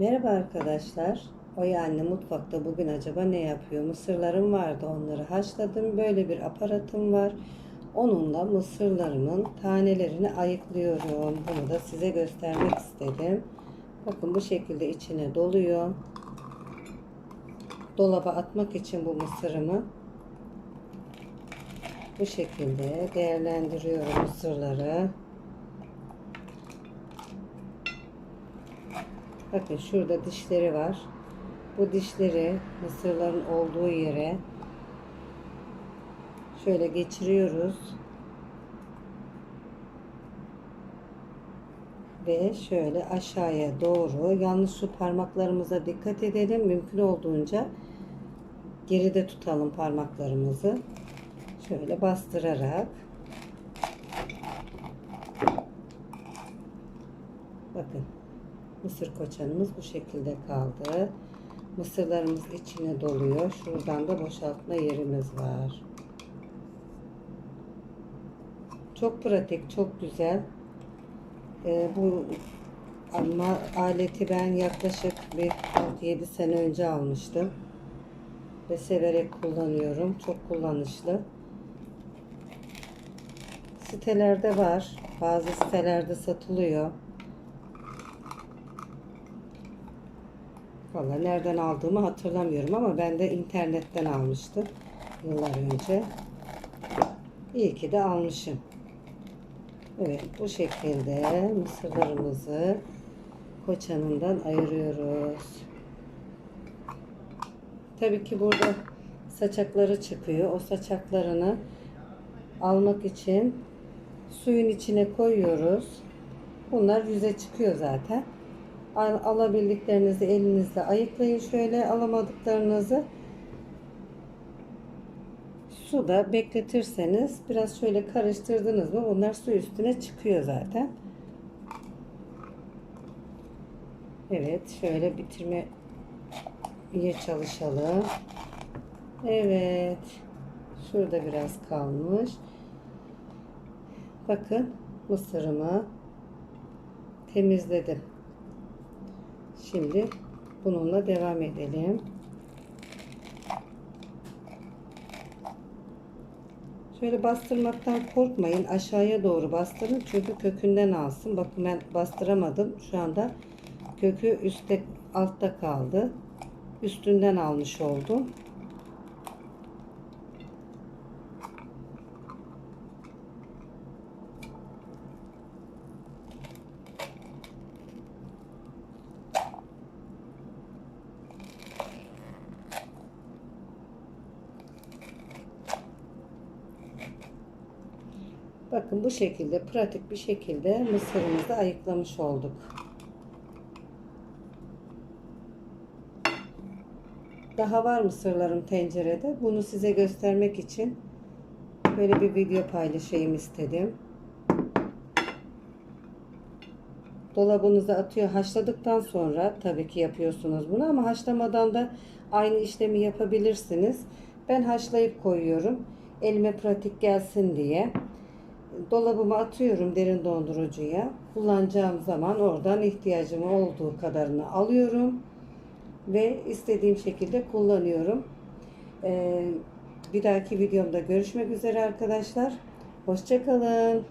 Merhaba arkadaşlar. Oya anne mutfakta bugün acaba ne yapıyor? Mısırlarım vardı onları haşladım. Böyle bir aparatım var. Onunla mısırlarımın tanelerini ayıklıyorum. Bunu da size göstermek istedim. Bakın bu şekilde içine doluyor. Dolaba atmak için bu mısırımı bu şekilde değerlendiriyorum mısırları. Bakın şurada dişleri var. Bu dişleri mısırların olduğu yere şöyle geçiriyoruz. Ve şöyle aşağıya doğru yalnız şu parmaklarımıza dikkat edelim. Mümkün olduğunca geride tutalım parmaklarımızı. Şöyle bastırarak bakın Mısır koçanımız bu şekilde kaldı. Mısırlarımız içine doluyor. Şuradan da boşaltma yerimiz var. Çok pratik, çok güzel. Ee, bu ama aleti ben yaklaşık bir 6-7 sene önce almıştım. Ve severek kullanıyorum. Çok kullanışlı. Sitelerde var. Bazı sitelerde satılıyor. Valla nereden aldığımı hatırlamıyorum ama ben de internetten almıştım yıllar önce. İyi ki de almışım. Evet bu şekilde mısırlarımızı koçanından ayırıyoruz. Tabii ki burada saçakları çıkıyor. O saçaklarını almak için suyun içine koyuyoruz. Bunlar yüze çıkıyor zaten. Al- alabildiklerinizi elinizle ayıklayın şöyle alamadıklarınızı suda bekletirseniz biraz şöyle karıştırdınız mı bunlar su üstüne çıkıyor zaten. Evet şöyle bitirmeye çalışalım. Evet şurada biraz kalmış. Bakın mısırımı temizledim. Şimdi bununla devam edelim. Şöyle bastırmaktan korkmayın. Aşağıya doğru bastırın. Çünkü kökünden alsın. Bakın ben bastıramadım. Şu anda kökü üstte altta kaldı. Üstünden almış oldum. Bakın bu şekilde pratik bir şekilde mısırımızı ayıklamış olduk. Daha var mısırlarım tencerede. Bunu size göstermek için böyle bir video paylaşayım istedim. Dolabınıza atıyor. Haşladıktan sonra tabii ki yapıyorsunuz bunu ama haşlamadan da aynı işlemi yapabilirsiniz. Ben haşlayıp koyuyorum. Elime pratik gelsin diye dolabıma atıyorum derin dondurucuya. Kullanacağım zaman oradan ihtiyacım olduğu kadarını alıyorum ve istediğim şekilde kullanıyorum. Ee, bir dahaki videomda görüşmek üzere arkadaşlar. Hoşçakalın.